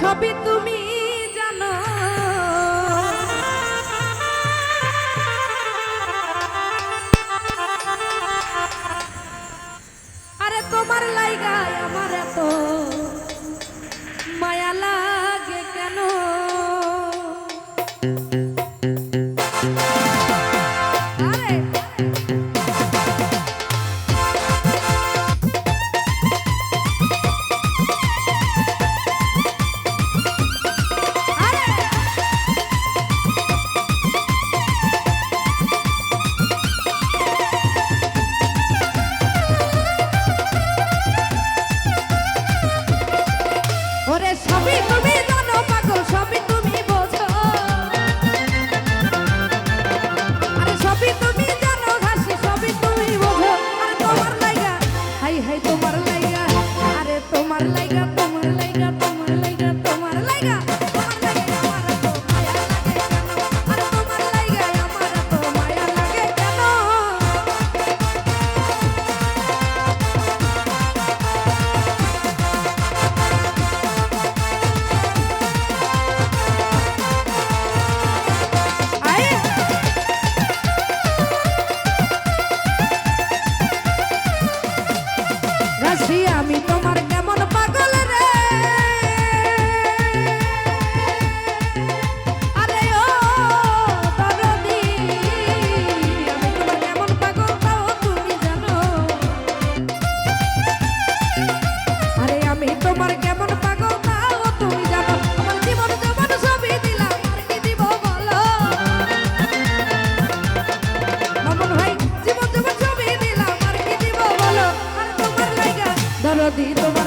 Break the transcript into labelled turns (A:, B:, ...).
A: সবই তুমি। ওরে সবই দরদি তোমার